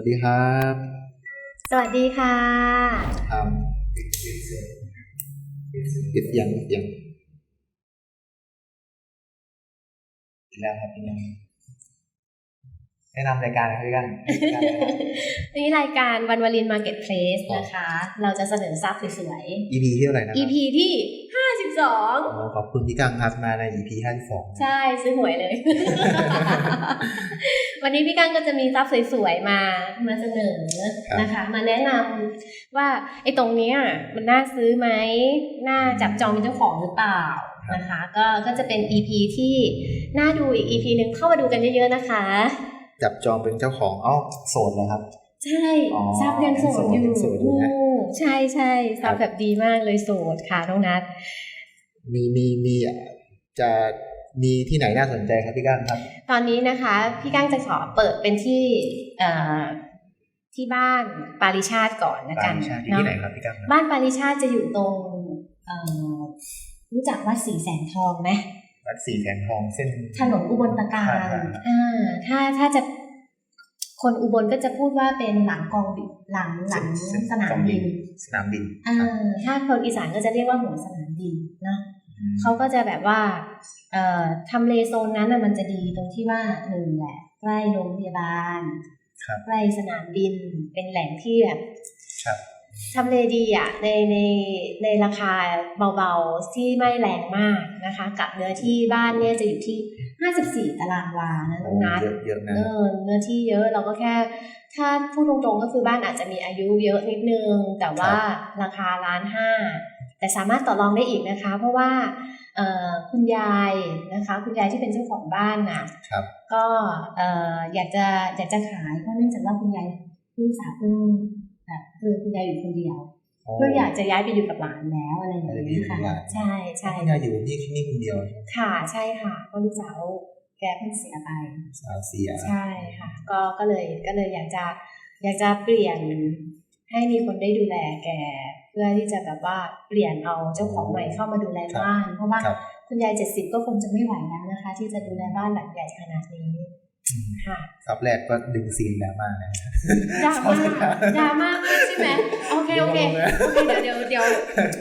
สวัสดีครับ สวัสดีค่ะทำปิดเสียงปิดเสียงปิดเสียงปิดแล้วครับปิดแล้ว แนะนำรายการอะไรกันรายการอะไรครับนี่รายการวันวลินมาร์เก็ตเพลสนะคะ เราจะเสนอซับสวย EP ที่เท่าไหร่นะคๆรับ EP ที่52อ๋อขอบคุณพี่กังครับมาใน EP ห้าสองใช่ซื้อหวยเลย วันนี้พี่กั้งก็จะมีซับสวยๆ มามาเสนอนะคะ มาแนะนำว่าไอ้ตรงเนี้ยมันน่าซื้อไหมน่าจับจองเป็นเจ้าของหรือเปล่านะคะ ก็ก็จะเป็น EP ที่น่าดูอีก EP หนึ่งเข้ามาดูกันเยอะๆนะคะ จับจองเป็นเจ้าของเอ้าโสดเหรอครับ ใช่อ๋อซับยังโสดอยู่ยังโสดอยู่นะอืมใช่ใช่ซับแบบดีมากเลยโสดค่ะน้องนัทมีมีมีอะจะมีที่ไหนน่าสนใจครับพี่กังครับ ตอนนี้นะคะพี่ก้างจะขอเปิดเป็นที่เอ่อที่บ้านปาริชาติก่อนนะปากันริชาติอยู่เนาะที่ไหนครับพี่กังครับบ้านปาริชาติจะอยู่ตรงเอ่อรู้จักวัดศรีแสงทองไหม วัดสีแสงทองเส้นถนนอุบลตะการครับอ่าถ้าถ้าจะคนอุบลก็จะพูดว่าเป็นหลังกองบินหลังหลังเส้นสนามกองบิบินนสนามบินอ่าครับถ้าคนอีสานก็จะเรียกว่าหัวสนามบินเนาะอืมเขาก็จะแบบว่าเอ่อทำเลโซนนั้นน่ะมันจะดีตรงที่ว่าหนึ่งแหละใกล้โรงพยาบาลครับใกล้สนามบินเป็นแหล่งที่แบบครับ ทำเลดีอะในในในราคาเบาๆที่ไม่แรงมากนะคะ กับเนื้อที่บ้านเนี่ยจะอยู่ที่ 54 ตารางวานะน้โอ้องนัทเยอะเยอะนะเออเนื้อที่เยอะเราก็แค่ ถ้าพูดตรงๆก็คือบ้านอาจจะมีอายุเยอะนิดนึง แต่ว่าราคาล้านห้าแต่สามารถต่อรองได้อีกนะคะ เพราะว่าเอ่อคุณยายนะคะ คุณยายที่เป็นเจ้าของบ้านน่ะครับก็เอ่ออยากจะอยากจะขายเพราะเนื่องจากว่าคุณยายเพิ่งสาวเพิ่งแบบ คือคุณยายอยู่คนเดียวเพื่ออยากจะย้ายไปอยู่กับหลานแล้วอะไรอย่างนี้ค่ะใช่ใช่คุณยายอยู่ที่นี่คนเดียวใช่ไหมค่ะใช่ค่ะก็ลูกสาวแกเพิ่งเสียไปสาวเสียใช่ค่ะ ก็ก็เลยก็เลยอยากจะอยากจะเปลี่ยนให้มีคนได้ดูแลแกเพื่อที่จะแบบว่าเปลี่ยนเอาเจ้าของใหม่เข้ามาดูแลบ้าน เพราะว่าครับคุณยายเจ็ดสิบก็คงจะไม่ไหวแล้วนะคะ ที่จะดูแลบ้านหลังใหญ่ขนาดนี้ อืมค่ะครับแรกก็ดึงซีนดราม่านะดราม่าดราม่ามากใช่ไหมโอเคโอเคโอเคเดี๋ยวเดี๋ยวเดี๋ยว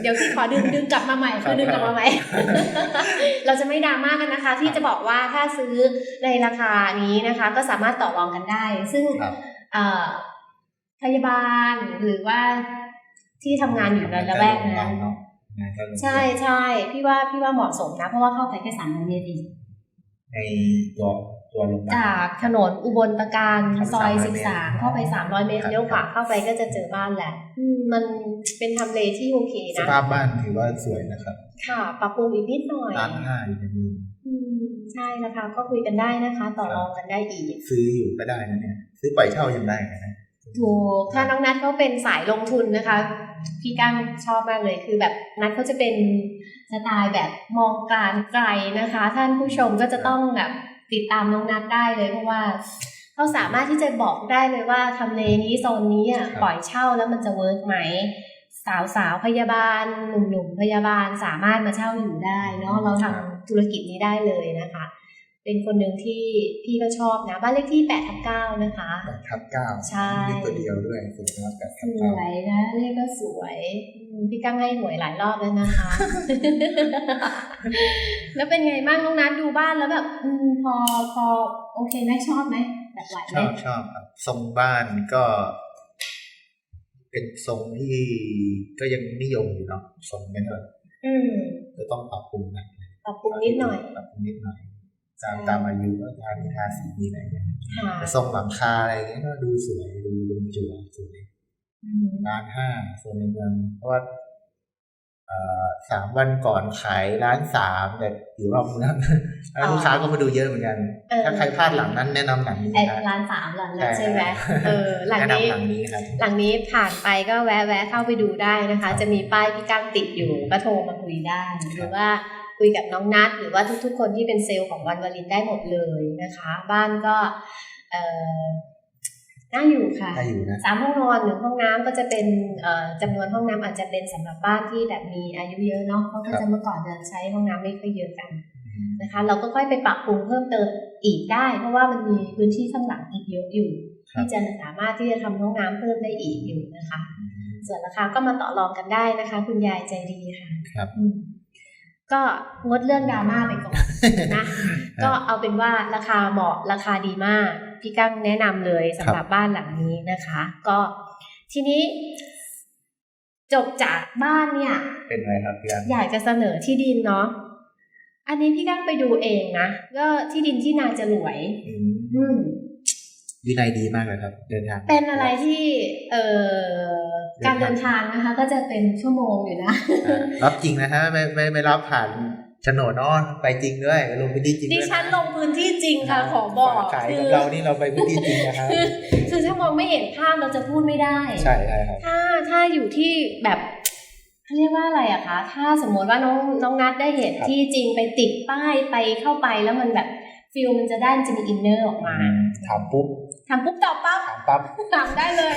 เดี๋ยวพี่ขอดึงดึงกลับมาใหม่คือดึงกลับมาใหม่เราจะไม่ดราม่ากันนะคะ ที่จะบอกว่าถ้าซื้อในราคานี้นะคะ ก็สามารถต่อรองกันได้ ซึ่งครับเอ่อพยาบาลหรือว่าที่ทำงานอยู่ในละแวกนั้นเนาะงานก็ลงใช่ใช่พี่ว่าพี่ว่าเหมาะสมนะ เพราะว่าเข้าไปแค่สามโรงเรียนเองในตัว ตัวโรงพยาบาลจากถนนอุบลตะการครับซอย300สิบสามเข้าไปสามร้อยเมตรครับเลี้ยวขวาเข้าไปก็จะเจอบ้านแหละอืมมันเป็นทำเลที่โอเคสนะภาพบ้านถือว่าสวยนะครับ ค่ะปรับปรุงอีกนิดหน่อยร้านห้าอยู่ในเมืองอืมใช่นะคะก็คุยกันได้นะคะ ต่อรองกันได้อีก ซื้ออยู่ก็ได้นะเนี่ย ซื้อปล่อยเช่ายังได้นะถูกถ้าน้องนัทเขาเป็นสายลงทุนนะคะ พี่ก้างชอบมากเลยคือแบบนัทเขาจะเป็นสไตล์แบบมองการไกลนะคะ ท่านผู้ชมก็จะต้องแบบ ติดตามน้องนัทได้เลยเพราะว่าเขาสามารถที่จะบอกได้เลยว่าทำเลนี้โซนนี้อะปล่อยเช่าแล้วมันจะเวิร์กไหมสาวสาวๆพยาบาลหนุ่มหนุ่มๆพยาบาลสามารถมาเช่าอยู่ได้เนาะเราทำธุรกิจนี้ได้เลยนะคะ เป็นคนหนึ่งที่พี่ก็ชอบนะ บ้านเลขที่8ทับ9นะคะแปดทับเก้าใช่มีตัวเดียวด้วยสวยมากแปดสทับเก้าวยนะเลขก็สวยอืมพี่กั้งให้หวยหลายรอบแล้วนะคะ แล้วเป็นไงบ้างน้องนัทดูบ้านแล้วแบบอืมพอพอโอเคไหมชอบไหมแบบไหวชไหมอบชอบครับทรงบ้านก็ เป็นทรงที่ก็ยังนิยมอยู่เนาะทรงไม่เท่าไหร่อืมจะต้องปรับปรุงหนะปรับปรุงนิดหน่อยปรับปรุงนิดหน่อย ตามใช่ตามอายุก็ทาทาสีนี้อะไรเงี้ยค่ะแต่ทรงหลังคาอะไรเงี้ยก็ดูสวยดูเป็นจั่วสวยอืมร้านห้าโซนในเมืองเพราะว่าเอ่อสามวันก่อนขายร้านสามแบบอยู่รอบเมืองแล้วลูกค้าก็มาดูเยอะเหมือนกันเออถ้าใครพลาดหลังนั้นแนะนำหลังนี้ไอ้นะร้านสามหลังนั้นใช่ใช่ไหมเออหลังแนะนี้นำหลังนี้ครับหลังนี้ผ่านไปก็แวะแวะเข้าไปดูได้นะคะ จะมีป้ายพี่กั้งติดอยู่ก็โทรมาคุยได้หรือว่า คุยกับน้องนัดหรือว่าทุกๆ คนที่เป็นเซลล์ของวันวลินได้หมดเลยนะคะ บ้านก็เอ่อน่าอยู่ค่ะถ้าอยู่นะสามห้องนอนหนึ่งห้องน้ำก็จะเป็นเอ่อจำนวนห้องน้ำอาจจะเป็นสำหรับบ้านที่แบบมีอายุเยอะเนาะเพราะก็จะเมื่อก่อนจะใช้ห้องน้ำไม่ค่อยเยอะกันนะคะ เราก็ค่อยไปปรับปรุงเพิ่มเติมอีกได้ เพราะว่ามันมีพื้นที่ข้างหลังอีกเยอะอยู่ครับที่จะสามารถที่จะทำห้องน้ำเพิ่มได้อีกอยู่นะคะ ส่วนราคาก็มาต่อรองกันได้นะคะ คุณยายใจดีค่ะครับอืม ก็งดเรื่องดราม่าไปก่อนนะก็เอาเป็นว่าราคาเหมาะราคาดีมาก พี่กั้งแนะนำเลยสำหรับบ้านหลังนี้นะคะ ก็ทีนี้จบจากบ้านเนี่ย เป็นไรครับพี่อันอยากจะเสนอที่ดินเนาะอันนี้พี่กั้งไปดูเองนะก็ที่ดินที่นาจะหลวย อืมอืม วินัยดีมากเลยครับ เดินทาง เป็นอะไรที่เอ่อการเดินทางนะคะ ก็จะเป็นชั่วโมงอยู่นะอ่ารับจริงนะฮะไม่ไม่ไม่รับผ่านโฉนดเนอะไปจริงด้วยลงพื้นที่จริงดิด้วยะฉันลงพื้นที่จริงค่ะขอบอกขายคืกับอเรานี่เราไปพื้นที่จริงนะครับคือคือถ้ามองไม่เห็นภาพเราจะพูดไม่ได้ ใช่ใช่ครับถ้าถ้าอยู่ที่แบบเขาเรียกว่าอะไรอะคะ ถ้าสมมติว่าน้องน้องนัดได้เห็นครับที่จริงไปติดป้ายไปเข้าไปแล้วมันแบบ ฟิลมันจะได้มันจะมีอินเนอร์ออกมาถามปุ๊บทำปุ๊บตอบปั๊บถามปั๊บถามได้เลย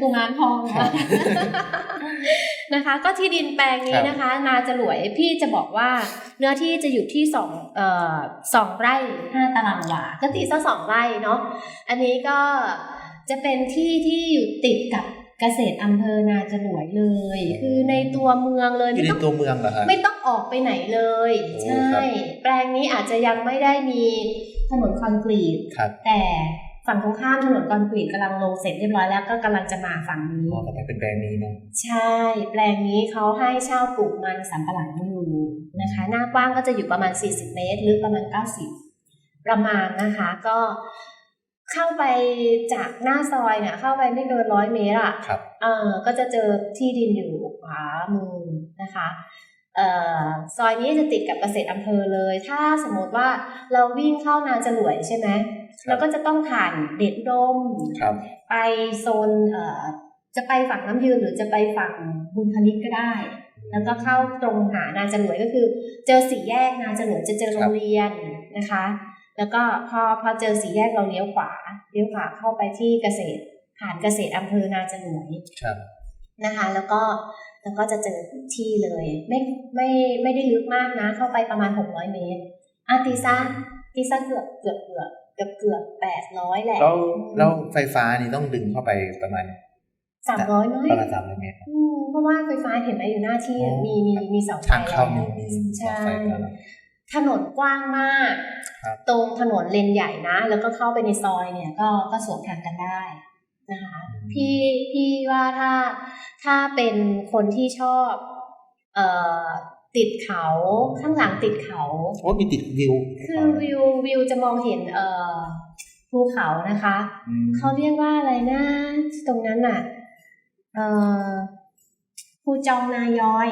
กุมารทองนะนะคะ ก็ที่ดินแปลงนี้นะคะ นาจะหลวยพี่จะบอกว่า เนื้อที่จะอยู่ที่สองเอ่อสองไร่ห้าตารางวาก็ตีซะสองไร่เนาะอันนี้ก็จะเป็นที่ที่อยู่ติดกับ เกษตรอำเภอนาจะหลวยเลย คือในตัวเมืองเลยอยู่ไม่ในต้องตัวเมืองเหรอครับไม่ต้องออกไปไหนเลย โอ้ใช่ ครับ แปลงนี้อาจจะยังไม่ได้มีถนนคอนกรีต ครับแต่ฝั่งตรงข้ามถนนคอนกรีตกำลังลงเสร็จเรียบร้อยแล้วก็กำลังจะมาฝั่งนี้ อ๋อแต่เป็นแบรนด์นี้เนาะใช่ แปลงนี้เขาให้เช่าปลูกมันสำปะหลังอยู่นะคะ หน้ากว้างก็จะอยู่ประมาณ 40 เมตร ลึกประมาณ 90 ประมาณนะคะ ก็ เข้าไปจากหน้าซอยเนี่ยเข้าไปไม่เกินร้อยเมตรอะครับเออก็จะเจอที่ดินอยู่ขวามือนะคะเอ่อซอยนี้จะติดกับเกษตรอำเภอเลย ถ้าสมมติว่าเราวิ่งเข้านาจรวยใช่ไหมเราก็จะต้องผ่านเด็ดอุดมครับไปโซนเอ่อจะไปฝั่งน้ำยืนหรือจะไปฝั่งบุญพลิกก็ได้ แล้วก็เข้าตรงหานาจรวยก็คือ เจอสี่แยกนาจรวยจะเจอโรงเรียนนะคะ แล้วก็พอพอเจอสี่แยกเราเลี้ยวขวาเลี้ยวขวาเข้าไปที่เกษตร ผ่านเกษตรอำเภอนาจรวยครับนะคะ แล้วก็แล้วก็จะเจอที่เลย ไม่ไม่ไม่ได้ลึกมากนะ เข้าไปประมาณหกร้อยเมตรอาตีซ่าตีซ่าเกือบเกือบเกือบเกือบเกือบแปดร้อยแหละแล้วแล้วไฟฟ้านี่ต้องดึงเข้าไปประมาณสามร้อยไหมประมาณสามร้อยเมตรอืมเพราะว่าไฟฟ้าเห็นไหมอยู่หน้าที่อ๋อมีมีมีเสาไฟทางเข้ามีแล้วมีใช่ไฟฟ้าแล้ว ถนนกว้างมากครับตรงถนนเลนใหญ่นะ แล้วก็เข้าไปในซอยเนี่ยก็ก็สวนทางกันได้นะคะพี่พี่ว่าถ้าถ้าเป็นคนที่ชอบ เอ่อติดเขาข้างหลังติดเขาโอ้มีติดวิว คือวิววิวจะมองเห็น เอ่อภูเขานะคะอืมเขาเรียกว่าอะไรนะตรงนั้นน่ะ เอ่อภูจองนายอย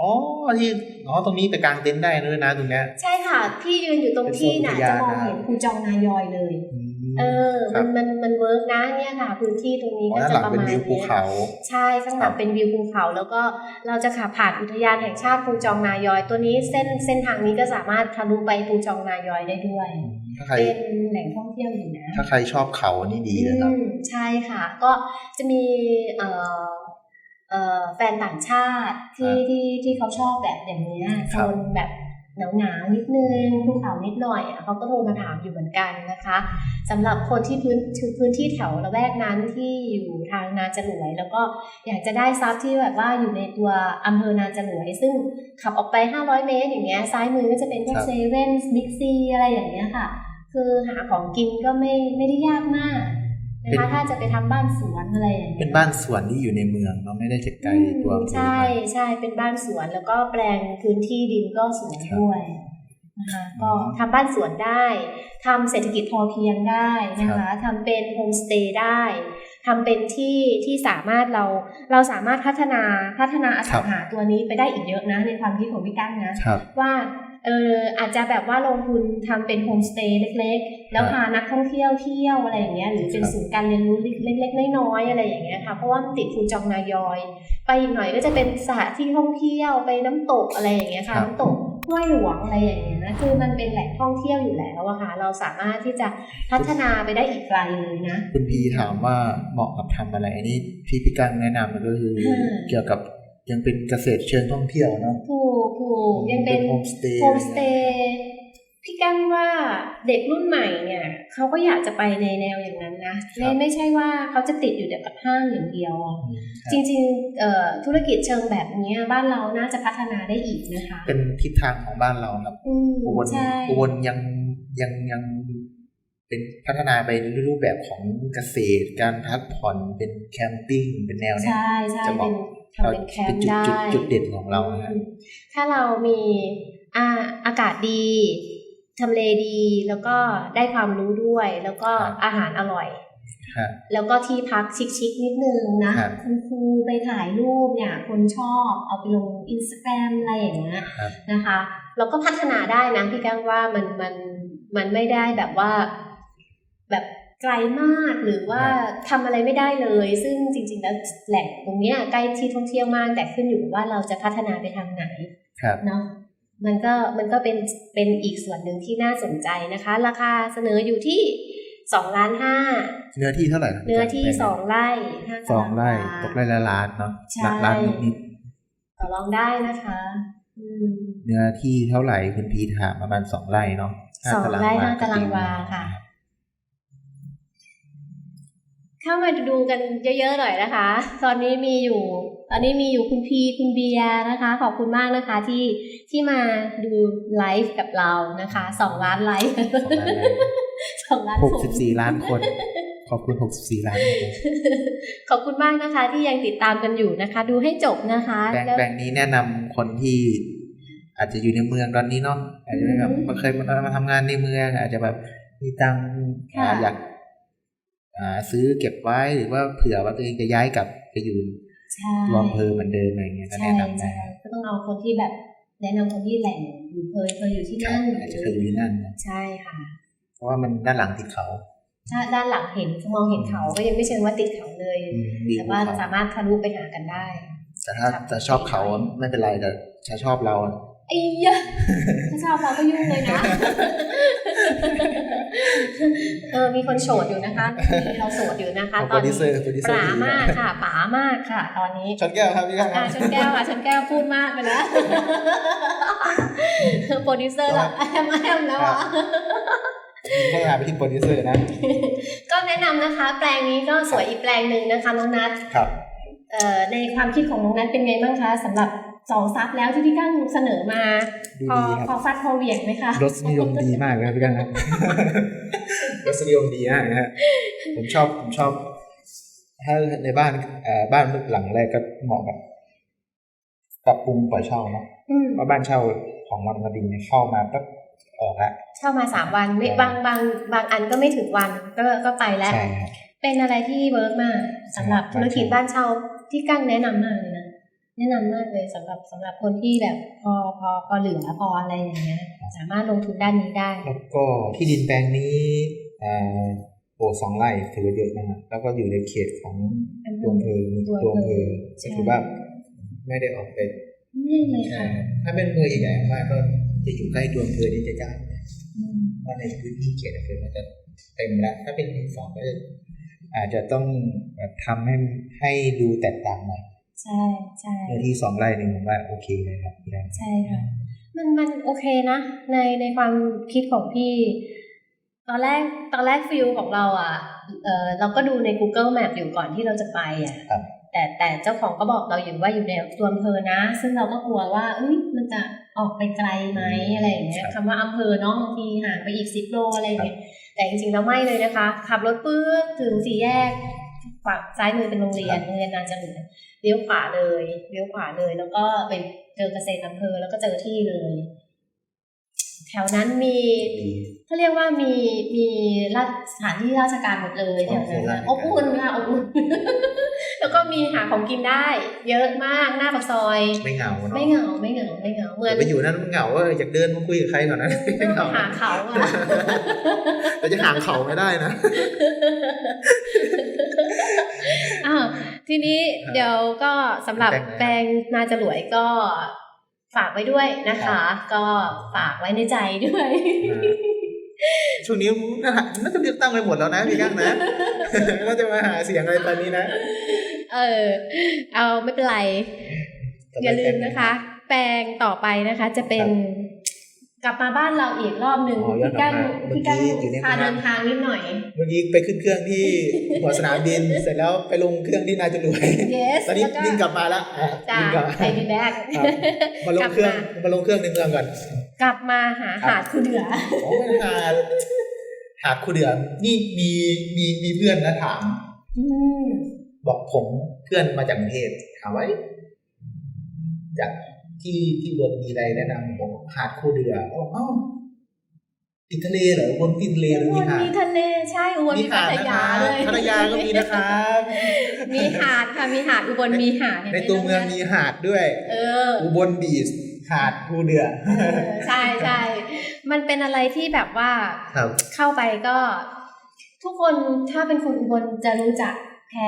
อ๋อที่อ๋อตรงนี้ไปกางเต็นท์ได้ด้วยนะตรงเนี้ยใช่ค่ะพี่ยืนอยู่ตรงที่น่ะเป็นโซนอุทยาจะนมองเห็นภูจองนายอยเลยอืมเออครัมับนมันมันเวิร์กนะเนี่ยค่ะ พื้นที่ตรงนี้อ๋อก็ด้านจะหลังประเป็นมาณวิวภูนี้เขา ใช่ข้างหลังเป็นวิวภูเขา แล้วก็เราจะขับผ่านอุทยานแห่งชาติภูจองนายอย ตัวนี้เส้นเส้นทางนี้ก็สามารถทะลุไปภูจองนายอยได้ด้วยถ้าใครเป็นแหล่งท่องเที่ยวอยู่นะ ถ้าใครชอบเขานี่ดีเลยครับอืมใช่ค่ะ ก็จะมีเอ่อเอ่อ แฟนต่างชาติที่ครับที่ที่เขาชอบแบบอย่างเนี้ยคโซรับนแบบหนาวหนาวๆนิดนึงภูเขานิดหน่อยอะเขาก็โทรมาถามอยู่เหมือนกันนะคะสำหรับคนที่พื้นพื้นที่แถวละแวกนั้นที่อยู่ทางนาจรวย แล้วก็อยากจะได้ทรัพย์ที่แบบว่าอยู่ในตัวอำเภอนาจรวย ซึ่งขับออกไป 500 เมตรอย่างเงี้ยซ้ายมือก็จะเป็นพวกครับเซเว่นบิ๊กซีอะไรอย่างเงี้ยค่ะ คือหาของกินก็ไม่ไม่ได้ยากมาก นะคะถ้าจะไปทำบ้านสวนอะไรอย่างเงี้ยเป็นบ้านสวนที่อยู่ในเมืองเนาะไม่ได้จะไกลตัวอำเภอใช่มากใช่เป็นบ้านสวนแล้วก็แปลงพื้นที่ดินก็สวนด้วยนะคะก็ทำบ้านสวนได้ทำเศรษฐกิจพอเพียงได้นะคะทำเป็นโฮมสเตย์ได้ทำเป็นที่ที่สามารถเราเราสามารถพัฒนาพัฒนาอสังหาตัวนี้ไปได้อีกเยอะนะในความคิดของพี่กั้งนะครับว่า เอออาจจะแบบว่าลงทุนทำเป็นโฮมสเตย์เล็กๆ แล้วครับพานักท่องเที่ยวเที่ยวอะไรอย่างเงี้ยหรือเป็นครับศูนย์การเรียนรู้เล็กๆน้อยๆอะไรอย่างเงี้ยค่ะเพราะว่ามันติดภูจองนายอย ไปอีกหน่อยก็จะเป็นสถานที่ท่องเที่ยวไปน้ำตกอะไรอย่างเงี้ยค่ะครับน้ำตกห้วยหลวงอะไรอย่างเงี้ยนะคือมันเป็นแหล่งท่องเที่ยวอยู่แล้วอะค่ะเราสามารถที่จะพัฒนาไปได้อีกไกลเลยนะคุณพีถามว่าเหมาะกับทำอะไรอันนี้ที่พี่กั้งแนะนำมันก็คืออืมเกี่ยวกับยังเป็นเกษตรเชิงท่องเที่ยวเนาะถู กถูกยังเป็นโฮมสเตย์โฮมสเตย์พี่กั้งว่าเด็กรุ่นใหม่เนี่ยเขาก็อยากจะไปในแนวอย่างนั้นนะไม่ไม่ใช่ว่าเขาจะติดอยู่แต่กับห้างอย่างเดียวอะอืมครับจริงๆเอ่อธุรกิจเชิงแบบเนี้ยบ้านเราน่าจะพัฒนาได้อีกนะคะ เป็นทิศทางของบ้านเราครับอืมอุบลใช่อุบลยังยังยังเป็นพัฒนาไปรูปแบบของเกษตร การพักผ่อนเป็นแคมปิ้งเป็นแนวเนี้ยใช่ใช่จะบเป็อกน ทำเป็นแคมเป็นป์จุดได้จุดจุดเด่นของเรานะอืมถ้าเรามีอ่าอากาศดีทำเลดีแล้วก็ได้ความรู้ด้วย แล้วก็อาหารอร่อยฮะแล้วก็ที่พักชิคๆนิดนึงนะครับคุณครูไปถ่ายรูปเนี่ย คนชอบเอาไปลงอินสตาแกรมอะไรอย่างเงี้ยครับนะคะ เราก็พัฒนาได้นะพี่ก้างว่ามันมันมันไม่ได้แบบว่าแบบ ไกลมากหรือว่าทำอะไรไม่ได้เลย ซึ่งจริง ๆ แล้วแหล่งตรงเนี้ยใกล้ที่ท่องเที่ยวมาก แต่ขึ้นอยู่กับว่าเราจะพัฒนาไปทางไหนครับเนาะมันก็มันก็เป็นเป็นอีกส่วนหนึ่งที่น่าสนใจนะคะ ราคาเสนออยู่ที่สองล้านห้าเนื้อที่เท่าไหร่ะเนื้อที่สองไร่ห้าสองไร่ตารางวาตกไร่ละล้านเนาะใช่ล้านนิดต่อรองได้นะคะอืมๆเนื้อที่เท่าไหร่คุณพีถามประมาณสองไร่เนาะห้าสองตารางไร่วาห้าตารางวาค่ะ เข้ามาดูกันเยอะๆหน่อยนะคะ ตอนนี้มีอยู่ ตอนนี้มีอยู่คุณพีคุณเบียร์นะคะ ขอบคุณมากนะคะที่ที่มาดูไลฟ์กับเรานะคะสองล้านไลฟ์สองล้านหกสิบสี่ล้านคน ขอบคุณหกสิบสี่ล้านคนขอบคุณมากนะคะที่ยังติดตามกันอยู่นะคะ ดูให้จบนะคะแบงค์แล้วแบงค์นี้แนะนำคนที่อาจจะอยู่ในเมืองตอนนี้เนาะอาจจะแบบอืมมาเคยมามาทำงานในเมือง อาจจะแบบมีตังค์ค่ะอ่าอยากอ่า ซื้อเก็บไว้หรือว่าเผื่อว่าตัวเองจะย้ายกลับไปอยู่ใช่รวมเพอเหมือนเดิมอะไรเงี้ยก็ใช่แนะนำได้ใช่ก็ต้องเอาคนที่แบบแนะนำคนที่แหล่งอยู่เคยเคยอยู่ที่ครับนั่นอาจจะเคยอยู่ที่นั่นนะใช่ค่ะ เพราะว่ามันด้านหลังติดเขา ถ้าด้านหลังเห็นมองเห็นเขาก็ยังไม่เชิงว่าติดเขาเลยอืมดีแต่กว่าว่าเขาสามารถทะลุไปหากันได้ แต่ถ้าจะชอบเขาไม่เป็นไรแต่ถ้าชอบเรา ไอ้ยะถ้าชอบเราก็ยุ่งเลยนะ เออ มีคนโสดอยู่นะคะมีเราโสดอยู่นะคะตโปอรนดิวนี้เซอร์โปรดิวเซอป๋าร์มากค่ะป๋ามากค่ะ ตอนนี้ชนแก้วครับพี่ครับอ่าชนแก้วอะชนแก้วพูดมากไปแล้วโปรดิวเซอร์เราแอมแอมแล้วอะพัฒนาไปที่โปรดิวเซอร์นะ ก็แนะนำนะคะ แปลงนี้ก็สวยอีกแปลงหนึ่งนะคะน้องนัทครับเอ่อในความคิดของน้องนัทเป็นไงบ้างคะสำหรับ สองซับแล้วที่พี่กั้งเสนอมาดูพอดีครับพอฟัดพอเหวี่ยงไหมคะรสนิยมดีมากเลยครับพี่กันนะรสนิยมดีมากนะฮะผมชอบผมชอบ ถ้าในบ้านเอ่อบ้านหลังแรกก็เหมาะกับปรับปรุงปล่อยเช่าเนาะอืมเพราะบ้านเช่าของมันมาดินเนี่ยเข้ามาปั๊บออกแล้วเช่ามาสามวันไม่ใช่บางบางบางอันก็ไม่ถึงวันก็ก็ไปแล้วใช่ครับเป็นอะไรที่เวิร์กมากสำหรับใช่ธุรกิจบ้านเช่าที่กั้งแนะนำมากเลยนะ แนะนำมากเลยสำหรับสำหรับคนที่แบบพอพอพอเหลือพออะไรอย่างเงี้ยสามารถลงทุนด้านนี้ได้แล้วก็ที่ดินแปลงนี้อ่าโอ้สองไร่ถือว่าเยอะนะฮะแล้วก็อยู่ในเขตของตัวอำเภอตัวอำเภอใช่ก็ถือว่าไม่ได้ออกไปไม่เลยใช่ค่ะครับถ้าเป็นเมืองใหญ่ๆมากก็จะอยู่ใกล้ตัวอำเภอที่จะจ่ายอืมเพราะในพื้นที่เขตอำเภอมันจะเต็มแล้วถ้าเป็นรีสอร์ทก็จะอาจจะต้องแบบทำให้ให้ดูแตกต่างหน่อย ใช่ใช่เนื้อที่สองไร่หนึ่งผมว่าโอเคเลยครับพี่แดงใช่ค่ะมันมันโอเคนะในในความคิดของพี่ ตอนแรกตอนแรกฟิลของเราอะเออเราก็ดูใน Google Map อยู่ก่อนที่เราจะไปอะครับแต่แต่เจ้าของก็บอกเราอยู่ว่าอยู่ในตัวอำเภอนะ ซึ่งเราก็กลัวว่าเอ้ยมันจะออกไปไกลไหมอะไรอย่างเงี้ยคำว่าอำเภอเนาะบางทีห่างไปอีกสิบโลอะไรอย่างเงี้ยแต่จริงๆเราไม่เลยนะคะ ขับรถปื๊ดถึงสี่แยกฝั่งซ้ายมือเป็นโรงเรียนโรงเรียนนาจลือ เลี้ยวขวาเลยเลี้ยวขวาเลย แล้วก็ไปเจอเกษตรอำเภอแล้วก็เจอที่เลย แถวนั้นมีดีเขาเรียกว่ามีมีราชสถานที่ราชการหมดเลยแถวนั้นนะโอ้อบโหอุ่นค่ะอบอุ่นแล้วก็มีหาของกินได้ เยอะมากหน้าปากซอย ไม่เหงาเนาะไม่เหงาไม่เหงาไม่เหงาเหมือนแต่ไปอยู่นั้นมันเหงาว่าอยากเดินมาคุยกับใครก่อนนะเออไปหาเขาอะแต่จะห่างเขาไม่ได้นะอ้าว ทีนี้เดี๋ยวก็สำหรับแปลงไหนแปลงนาจรวยก็ฝากไว้ด้วยนะคะ ก็ฝากไว้ในใจด้วย ช่วงนี้น่าจะเลือกตั้งไปหมดแล้วนะพี่กั๊กนะก็จะมาหาเสียงอะไรตอนนี้นะ เออ เอาไม่เป็นไร อย่าลืมนะคะ แปลงต่อไปนะคะ จะเป็น กลับมาบ้านเราอีกรอบหนึ่งอ๋อย้อนพี่กลักั้บงมาพี่กั้งเมื่อกี้อยู่ในพาเมืองเดินทางนิดหน่อย เมื่อกี้ไปขึ้นเครื่องที่หัวสนามบิน เสร็จแล้วไปลงเครื่องที่นาจะรวย yes ตอนนี้แล้วก็บินกลับมาแล้วอะจ้าบินกลับมาไอพีแบ็กครับมาลงเครื่องกลับมาลงเครื่องในเมืองก่อน กลับมาหาหาดคูเดือโอ้ยหาดหาดคูเดือนี่มีมีมีเพื่อนนะถามอืมบอกผมเพื่อนมาจากกรุงเทพถามว่าเอ๊ะจาก ที่ที่บนมีอะไรแนะนำผมบอกหาดคูเดือเอ้าเอ้าติดทะเลเหรอบนติดทะเลหรืออุบมีลหาดมีทะเลใช่อุบลมีพัหาดทนะคยารับเลยพัทยาก็มีนะครับมีหาดค่ะมีหาดอุบลมีหาดห็ไหในตัวเมืองมีหาดด้วย เออ อุบลบีชหาดคูเดือเออใช่ใช่มันเป็นอะไรที่แบบว่าครับเข้าไปก็ ทุกคนถ้าเป็นคนอุบลจะรู้จักแพร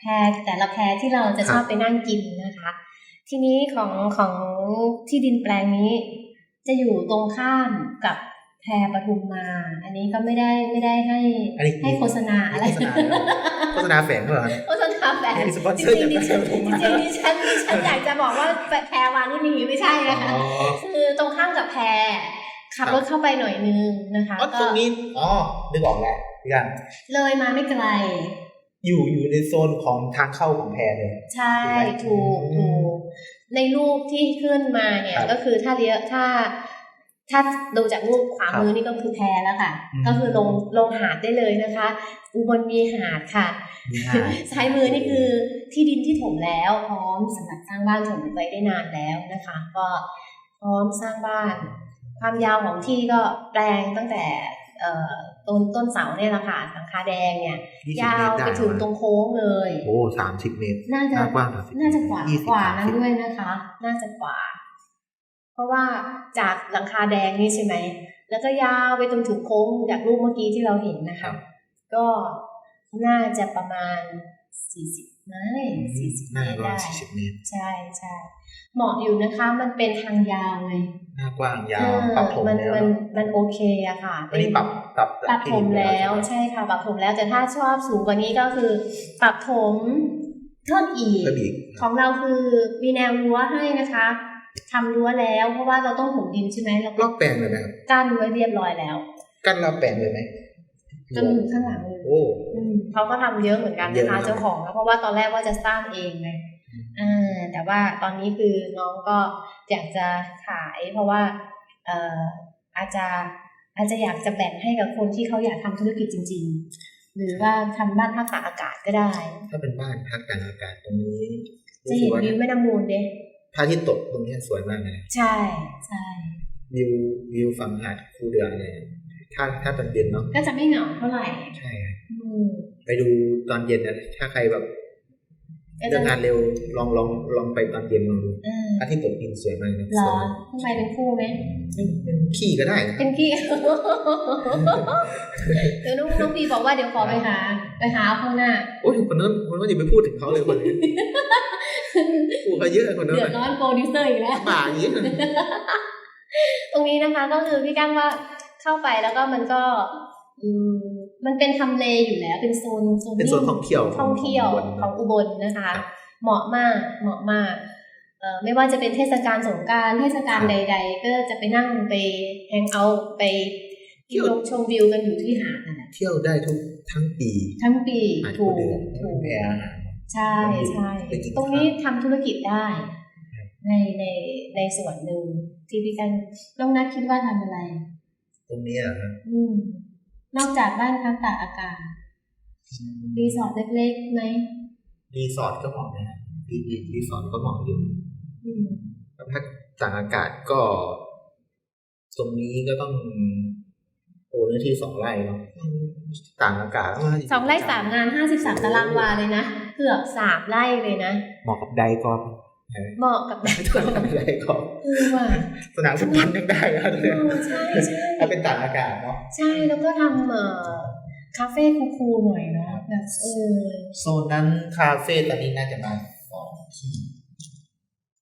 แพรแต่ละแพรที่เราจะครับชอบไปนั่งกินนะคะ ทีนี้ของของที่ดินแปลงนี้ จะอยู่ตรงข้ามกับแพรปทุมมา อันนี้ก็ไม่ได้ไม่ได้ให้อันนี้ให้โฆษณาอะไรโฆษณาเหรอโฆษณาแฝงเหรอโฆษณาแฝงมีสปอนจเซอร์ริงๆดิจากฉันแพรปทุมจมาริงๆดิฉันดิฉันอยากจะบอกว่าแพรวานี่มีไม่ใช่นะคะอ๋อคือตรงข้ามกับแพรขับรถเข้าไปหน่อยนึงนะคะอ๋อก็ตรงนี้อ๋อนึกออกแล้วพี่กันเลยมาไม่ไกล อยู่อยู่ในโซนของทางเข้าของแพรเลย ใช่ถูกถูกในรูปที่ขึ้นมาเนี่ยครับก็คือถ้าเลี้ยวถ้า ถ้าดูจากรูปขวาครับมือนี่ก็คือแพรแล้วค่ะอืมก็คือลงลงหาดได้เลยนะคะ อุบลมีหาดค่ะมีหาดซ้ายมือนี่คือที่ดินที่ถมแล้วพร้อมสำหรับสร้างบ้านถมไว้ได้นานแล้วนะคะ ก็พร้อมสร้างบ้าน ความยาวของที่ก็แปลงตั้งแต่เอ่อ ต้นต้นเสาเนี่ยแหละค่ะหลังคาแดงเนี่ย20ยาวเมตรไปได้ถึงตรงโค้งเลย โอ้สามสิบเมตร น่าหจะน้ากว้างสามสิบน่าจะกว่ายี่สิบกว่าสามนั้นสิบด้วยนะคะ น่าจะกว่า เพราะว่าจากหลังคาแดงนี่ใช่ไหม แล้วก็ยาวไปจนถึงโค้งจากรูปเมื่อกี้ที่เราเห็นนะคะ ก็น่าจะประมาณสี่สิบไม้สี่สิบเมหน้าตรกว้างได้สี่สิบเมตร ใช่ใช่ เหมาะอยู่นะคะ มันเป็นทางยาวเลยหน้ากว้างยาวเออปรับถมมันแล้วมันมันโอเคอะค่ะไม่ได้ปรับปรับปรับถมแล้วใช่ไหมใช่ค่ะปรับถมแล้วแต่ถ้าชอบสูงกว่านี้ก็คือ ปรับถมเพิ่มอีกเพิ่มอีกของเราคือมีแนวรั้วให้นะคะทำรั้วแล้วเพราะว่าเราต้องถมดินใช่ไหมเรารก็อบแปลงเลยนะครับกั้นไว้เรียบร้อยแล้ว กั้นรอบแปลงเลยไหมจนถึงข้างหลังเลยโอ้อืมเขาก็ทำเยอะเหมือนกันเยนะอะคะนะเจ้าของเพราะว่าตอนแรกว่าจะสร้างเองไงอ่า แต่ว่าตอนนี้คือน้องก็อยากจะขายเพราะว่าเอ่ออาจจะอาจจะอยากจะแบ่งให้กับคนที่เขาอยากทำธุรกิจจริง ๆ หรือว่าทำบ้านพักตากอากาศก็ได้ ถ้าเป็นบ้านพักกลางอากาศตรงนี้จะเห็นวิวแม่น้ำมูลเด้พระอาทิตย์ตกตรงนี้สวยมากเลยนะใช่ใช่วิววิวฝั่งหาดคูเดือเลยถ้าถ้าตอนเย็นเนาะก็จะไม่เหงาเท่าไหร่ใช่ครับอืมไปดูตอนเย็นนะถ้าใครแบบก็ เลิจะกงานเร็วลองลองลองไปตอนเย็นลองดูเออพระอาทิตย์ตกดินสวยมากนะเหรสอวยทำไมเป็นคู่ไหมเป็นเป็นขี้ก็ได้นะเป็นขี้เดี๋ยวน้องน้องพีบอกว่าเดี๋ยวขอไปหา ไปหาเอาข้างหน้า โอ้ยคนนั้นคนนั้นอย่าไปพูดถึงเขาเลยคนนี้พูดเขาเยอะคนนั้นเดือดร้อนโปรดิวเซอร์อีกแล้วป่าอย่างนี้ตรงนี้นะคะก็คือพี่กั้งว่าเข้าไปแล้วก็มันก็ อืม มันเป็นทำเลอยู่แล้วเป็นโซนโซนเป็นโซนท่องเที่ยวท่องเที่ยวขขอองงอุอุบบลลนะคะ เหมาะมากเหมาะมากเอ่อไม่ว่าจะเป็นเทศกาลสงกรารเทศกาลใด ๆ ก็จะไปนั่งไปแฮงเอาท์ไปกินลมชมวิวกันอยู่ที่หาดนั่นแหละเที่ยวได้ทุกทั้งปี ทั้งปีหาดถูคูกเดือถูกแพรอาหารใช่ใช่ไปกินตรงนี้ทำธุรกิจได้ ในในในส่วนหนึ่งที่พี่กันน้องนัทคิดว่าทำอะไร ตรงนี้เหรอครับอืม นอกจากบ้านพักตากอากาศรีสอร์ทเล็กๆไหมรีสอร์ทก็เหมาะนะครับรีรีรีสอร์ทก็เหมาะอยู่อืมถ้าพักต่างอากาศก็ ตรงนี้ก็ต้องโอ้เนื้อที่สองไร่เนาะต่างอากาศก็มาสองไร่สามงานห้าสิบสามตารางวาเลยนะ เกือบสามไร่เลยนะเหมาะกับไดกอล์ฟ เหมาะกับแบบเหมาะกับไดกอล์ฟเออว่ะสนามฟุตบอลยังได้นะเออใช่ใช่ถ้าเป็นต่างอากาศเนาะใช่แล้วก็ทำเอ่อคาเฟ่คูลๆหน่อยเนาะแบบเออโซนนั้นคาเฟ่ตอนนี้น่าจะมาสองที่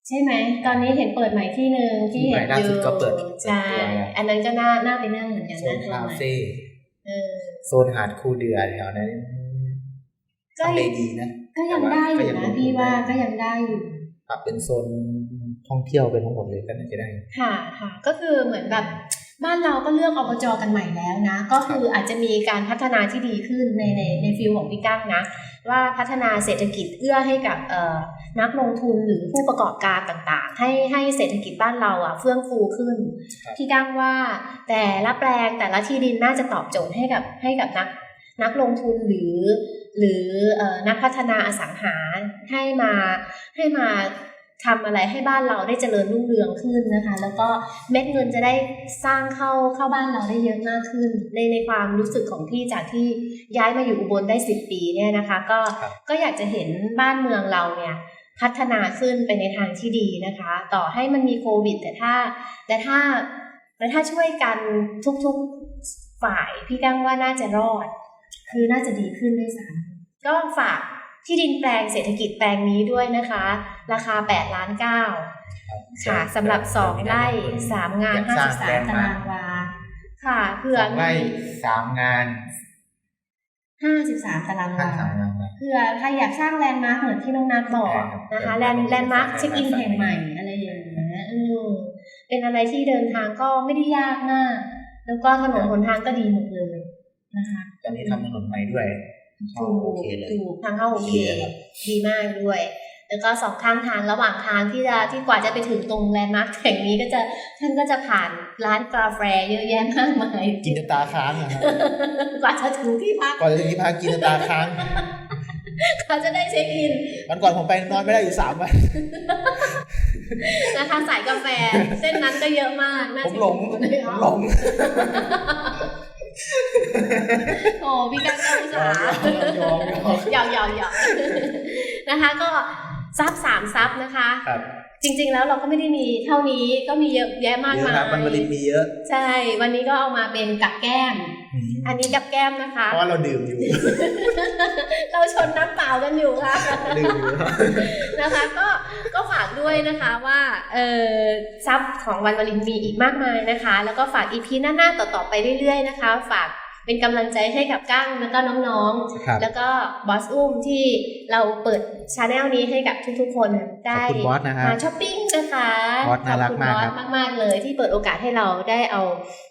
ใช่ไหม ตอนนี้เห็นเปิดใหม่ที่หนึ่งที่เห็นที่ใหม่ล่าอสุยู่ดก็เปิดใช่เปิดตัวอันนั้นก็น่าน่าไปนั่งเหมือนกันโซนะนตัวคาใหม่เฟ่เออโซนหาดคูเดือแถวนั้นก็ทำเลดีนะก็ยังได้อยู่ก็ยังลนะงทุนพี่ว่าได้ก็ยังได้อยู่ ปรับเป็นโซนท่องเที่ยวเป็นทั้งหมดเลยก็น่าจะได้ ค่ะค่ะก็คือเหมือนแบบบ้านเราก็เลือกอบจกันใหม่แล้วนะ ก็คืออาจจะมีการพัฒนาที่ดีขึ้นในในในฟิลของพี่ก้างนะ ว่าพัฒนาเศรษฐกิจเอื้อให้กับเอ่อนักลงทุนหรือผู้ประกอบการต่างๆ ให้ให้เศรษฐกิจบ้านเราอะเฟื่องฟูขึ้นครับพี่ก้างว่าแต่ละแปลงแต่ละที่ดินน่าจะตอบโจทย์ให้กับให้กับนักนักลงทุนหรือ หรือเอ่อนักพัฒนาอสังหาให้มาให้มาทำอะไรให้บ้านเราได้เจริญรุ่งเรืองขึ้นนะคะ แล้วก็เม็ดเงินจะได้สร้างเข้าเข้าบ้านเราได้เยอะมากขึ้น ในในความรู้สึกของพี่จากที่ย้ายมาอยู่อุบลได้สิบปีเนี่ยนะคะ ก็ครับก็อยากจะเห็นบ้านเมืองเราเนี่ยพัฒนาขึ้นไปในทางที่ดีนะคะ ต่อให้มันมีโควิด แต่ถ้าแต่ถ้าแต่ถ้าช่วยกันทุกๆฝ่ายพี่กังว่าน่าจะรอด คือน่าจะดีขึ้นด้วยซ้ำ ก็ฝากที่ดินแปลงเศรษฐกิจแปลงนี้ด้วยนะคะ ราคา8ล้านเก้าครับค่ะสำหรับ 2ไร่3งานอยกสร้53ตารางวาค่ะเผื่อสองไร่สามงาน53ตารางห้าวาสามงานนะเผื่อใครอยากสร้างแลนด์มาร์คเหมือนที่น้องนัทบอกใช่ครับนะคะเดี๋แลยวนด์แลนด์มาร์คเดี๋เช็ยวคอินแห่งใหม่อะไรอย่างเงี้ยอืมเป็นอะไรที่เดินทางก็ไม่ได้ยากมาก แล้วก็ถนนหนทางก็ดีหมดเลยนะคะตอนนี้ทำถนนใหม่ด้วย เข้าโอเคเลยถูกทางเข้าโอเคดีเลยครับดีมากด้วย แล้วก็สองข้างทางระหว่างทางที่จะที่กว่าจะไปถึงตรงแลนด์มาร์คแห่งนี้ก็จะท่านก็จะผ่านร้านกาแฟเยอะแยะมากมายกินจนตาค้างนะครับกว่าจะถึงที่พักก่อนจะถึงที่พักกินจนตาค้างกว่าจะได้เช็คอินวันก่อนผมไปนอนไม่ได้อยู่สามวันนะคะสายกาแฟ เส้นนั้นก็เยอะมากน่าผมจะหลงอยู่ผมในหลง โอ้พี่กันก็อุตส่าห์ยอมยอมหยอกหยอกหยอกนะคะก็ ซับสามซับนะคะ ครับจริง ๆ แล้วเราก็ไม่ได้มีเท่านี้ก็มีเยอะแยะมากเยอะมายครับมันบรินมีเยอะ ใช่ วันนี้ก็เอามาเป็นกับแก้ม อันนี้กับแก้มนะคะ เพราะว่าเราดื่มอยู่ เราชนน้ำเปล่ากันอยู่ค่ะ ดื่มอยู่ครับ นะคะก็ก็ฝากด้วยนะคะว่าเออซับของวันวลินมีอีกมากมายนะคะ แล้วก็ฝากอีพีหน้าๆต่อๆไปเรื่อยๆนะคะ ฝาก เป็นกำลังใจให้กับก้างแล้วก็น้องครับๆแล้วก็บอสอุ้มที่เราเปิดชาแนลนี้ให้กับทุกๆ คนขอได้บคุณบอสนะครับมาช้อปปิ้งนะคะบอสน่ารักมากขอบครัคุณบอบสมากๆเลยที่เปิดโอกาสให้เราได้เอา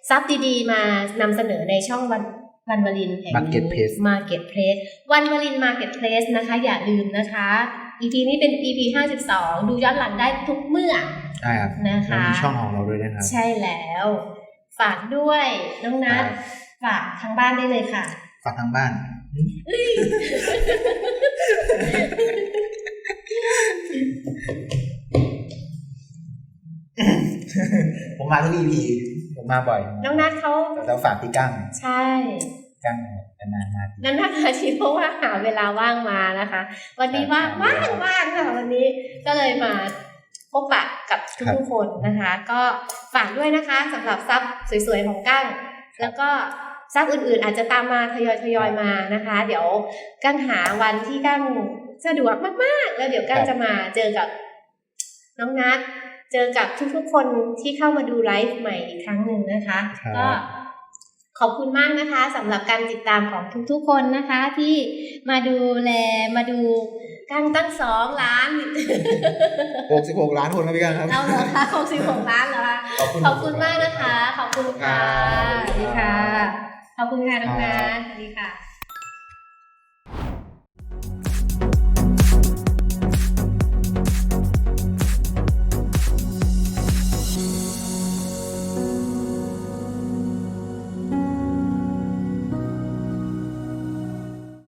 ซับดีๆ มานำเสนอในช่องวันวันวลินแห่งนี้ Marketplace Marketplace วันวลิน Marketplace นะคะ อย่าลืมนะคะ EP นี้เป็น EP 52 ดูย้อนหลังได้ทุกเมื่อใช่ครับนะคะเรามีช่องของเราด้วยนะครับ ใช่แล้ว ฝากด้วยน้องนัทครับ ฝากทางบ้านได้เลยค่ะ ฝากทางบ้านผมมาทุก EP ผมมาบ่อยน้องนัทเขาแต่เราฝากพี่กั้งใช่กั้งนานๆมานั่นนะคะที่เพราะว่าหาเวลาว่างมานะคะ วันนี้ว่างครัว่างบว่างค่ะวันนี้ก็เลยมาพบปะกับทุกๆคนนะคะ ก็ฝากด้วยนะคะสำหรับซับสวยๆของกั้งแล้วก็ ซับอื่นๆ อาจจะตามมาทยอยทยอยๆมานะคะ เดี๋ยวกั้งหาวันที่กั้งสะดวกมากๆ แล้วเดี๋ยวกั้งจะมาเจอกับน้องนัทเจอกับทุกๆ คนที่เข้ามาดูไลฟ์ใหม่อีกครั้งหนึ่งนะคะครับก็ขอบคุณมากนะคะสำหรับการติดตามของทุกๆ คนนะคะ ที่มาดูแลมาดูกั้งตั้งสองล้าน66ล้านคนครับพี่กั้งครับเอาเหรอคะหกสิบหกล้านเหรอคะขอบคุณขอบคุณมากนะคะ ขอบคุณค่ะครับสวัสดีค่ะ ขอบคุณค่ะน้องนัทสวัสดีค่ะ